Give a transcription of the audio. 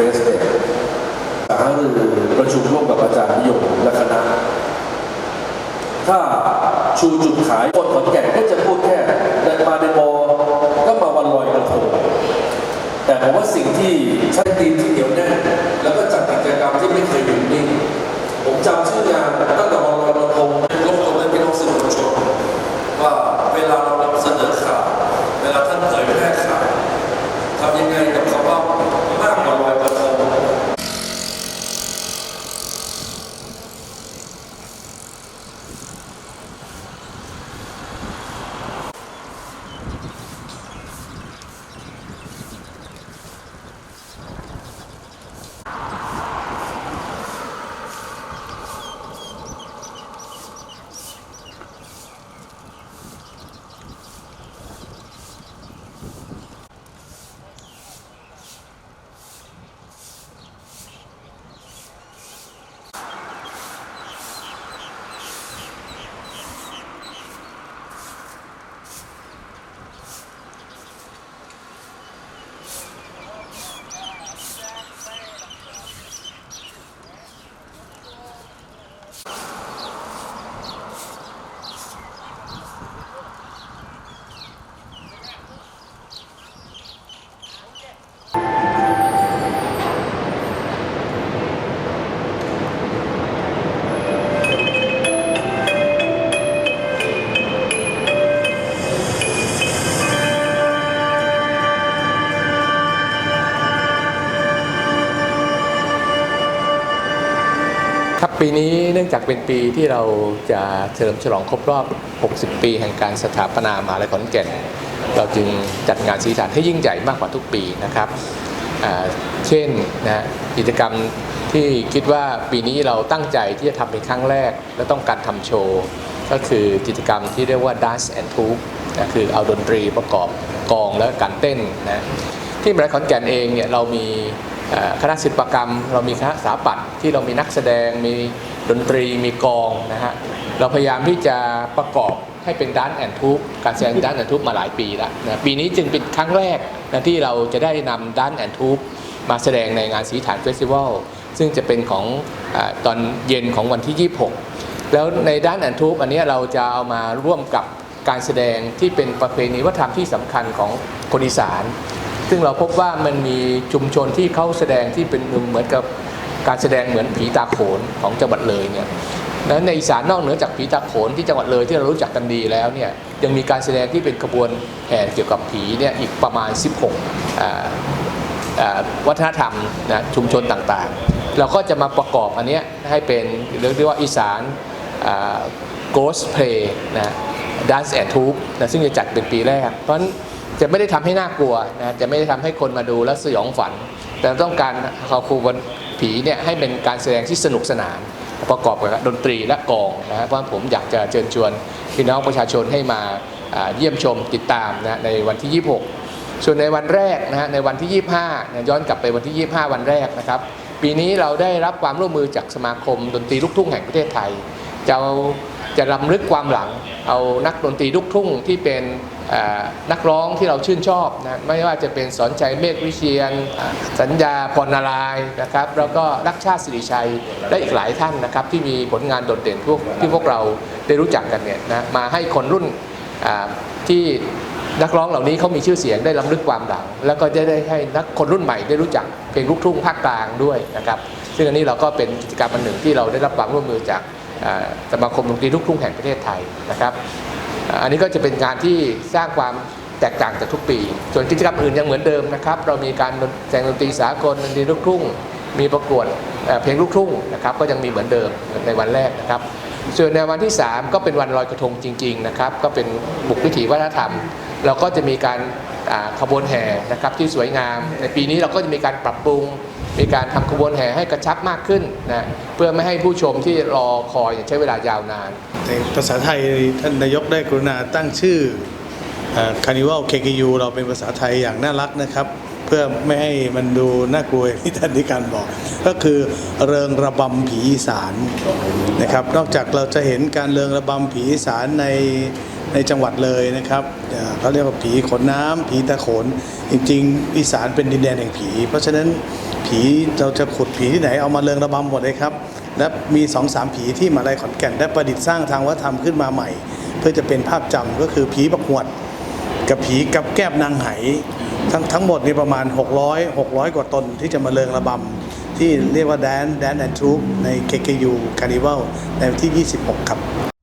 เฟสเด็กหารือประชุมร่วมกับอาจารย์นิยมและคณะ ถ้าชูจุดขายคนขอนแก่นก็จะพูดแค่ในมาในมอก็มาวันลอยกระทงแต่ผมว่าสิ่งที่ใช้ทีมที่เหนียวแน่นแล้วก็จัดกิจกรรมที่ไม่เคยหยุดนิ่งผมจำชื่องานตั้งแต่ ปีนี้เนื่องจากเป็นปีที่เราจะเฉลิมฉลองครบรอบ 60 ปีแห่งการสถาปนามหาลัยขอนแก่น เราจึงจัดงานสีสันให้ยิ่งใหญ่มากกว่าทุกปีนะครับเช่นนะกิจกรรมที่คิดว่าปีนี้เราตั้งใจที่จะทำเป็นครั้งแรก และต้องการทำโชว์ ก็คือกิจกรรมที่เรียกว่า Dance and t o o นะคือเอาดนตรีประกอบกองและการเต้นนะที่มหาลัยขอนแก่นเองเนี่ยเรามี คณะศิลปกรรม เรามีคณะสถาปัตย์ที่เรามีนักแสดงมีดนตรีมีกองนะฮะเราพยายามที่จะประกอบให้เป็นด้านแอนทูปการแสดงด้านแอนทูปมาหลายปีแล้วนะปีนี้จึงเป็นครั้งแรกนะที่เราจะได้นำด้านแอนทูปมาแสดงในงานสีฐานเฟสติวัลซึ่งจะเป็นของอตอนเย็นของวันที่ 26 แล้วในด้านแอนทูปอันนี้เราจะเอามาร่วมกับการแสดงที่เป็นประเพณีวัฒนธรรมที่สำคัญของคนอีสาน ซึ่งเราพบว่ามันมีชุมชนที่เขาแสดงที่เป็นเหมือนกับการแสดงเหมือนผีตาโขนของจังหวัดเลยเนี่ยแล้วในอีสานนอกเหนือจากผีตาโขนที่จังหวัดเลยที่เรารู้จักกันดีแล้วเนี่ยยังมีการแสดงที่เป็นขบวนแห่เกี่ยวกับผีเนี่ยอีกประมาณ 16 วัฒนธรรมนะชุมชนต่างๆ เราก็จะมาประกอบอันนี้ให้เป็นเรียกว่าอีสาน Ghost Play นะ Dance and Troop นะซึ่งจะจัดเป็นปีแรกเพราะฉะนั้น จะไม่ได้ทำให้น่ากลัวนะจะไม่ได้ทำให้คนมาดูแล้วสยองฝัน แต่ต้องการเอาครูบนผีเนี่ยให้เป็นการแสดงที่สนุกสนาน ประกอบกับดนตรีและกองนะฮะเพราะผมอยากจะเชิญชวนพี่น้องประชาชนให้มาเยี่ยมชมติดตามนะในวันที่ 26 ส่วนในวันแรกนะฮะในวันที่ 25นะย้อนกลับไปวันที่ 25 วันแรกนะครับปีนี้เราได้รับความร่วมมือจากสมาคมดนตรีลูกทุ่งแห่งประเทศไทยจะจะรำลึกความหลังเอานักดนตรีลูกทุ่งที่เป็น นักร้องที่เราชื่นชอบนะไม่ว่าจะเป็นสอนชัยเมฆวิเชียน สัญญาพรนารายนะครับแล้วก็รักชาติสิริชัยและอีกหลายท่านนะครับที่มีผลงานโดดเด่นพวกที่พวกเราได้รู้จักกันเนี่ยนะมาให้คนรุ่นที่นักร้องเหล่านี้เขามีชื่อเสียงได้ล้ำลึกความหลัง แล้วก็จะได้ให้นักคนรุ่นใหม่ได้รู้จักเพลงลูกทุ่งภาคกลางด้วยนะครับซึ่งอันนี้เราก็เป็นกิจกรรมอันหนึ่งที่เราได้รับความร่วมมือจากสมาคมดนตรีลูกทุ่งแห่งประเทศไทยนะครับ อันนี้ก็จะเป็นการที่สร้างความแตกต่างจากทุกปี ส่วนกิจกรรมอื่นยังเหมือนเดิมนะครับ เรามีการแสดงดนตรีสากลดนตรีลูกทุ่ง มีประกวดเพลงลูกทุ่งนะครับ ก็ยังมีเหมือนเดิมในวันแรกนะครับ ส่วนในวันที่ 3 ก็เป็นวันลอยกระทงจริง ๆ นะครับ ก็เป็นบุกวิถีวัฒนธรรม เราก็จะมีการขบวนแห่นะครับที่สวยงาม ในปีนี้เราก็จะมีการปรับปรุง มีการทำขบวนแห่ให้กระชับมากขึ้นนะเพื่อไม่ให้ผู้ชมที่รอคอยใช้เวลายาวนาน ในภาษาไทยท่านนายกได้กรุณาตั้งชื่อคานิวัลเคกยูเราเป็นภาษาไทยอย่างน่ารักนะครับ เพื่อไม่ให้มันดูน่ากลัวที่ท่านนิการบอก ก็คือเริงระบำผีอีสานนะครับ นอกจากเราจะเห็นการเริงระบำผีอีสานใน ในจังหวัดเลยนะครับเขาเรียกว่าผีขนน้ำผีตะโขน จริงๆอีสานเป็นดินแดนแห่งผี เพราะฉะนั้นผีเราจะขุดผีที่ไหนเอามาเริงระบำหมดเลยครับ และมีสองสามผีที่มาลัยขอนแก่นได้ประดิษฐ์สร้างทางวัฒนธรรมขึ้นมาใหม่ เพื่อจะเป็นภาพจำก็คือผีประหวด กับผีกับแก้บนางไห ทั้งทั้งหมดนี่ประมาณ 600 600 กว่าตนที่จะมาเริงระบำที่เรียกว่าแดนแดนแอนทูปใน KKU Carnival ในวันที่ 26 ครับ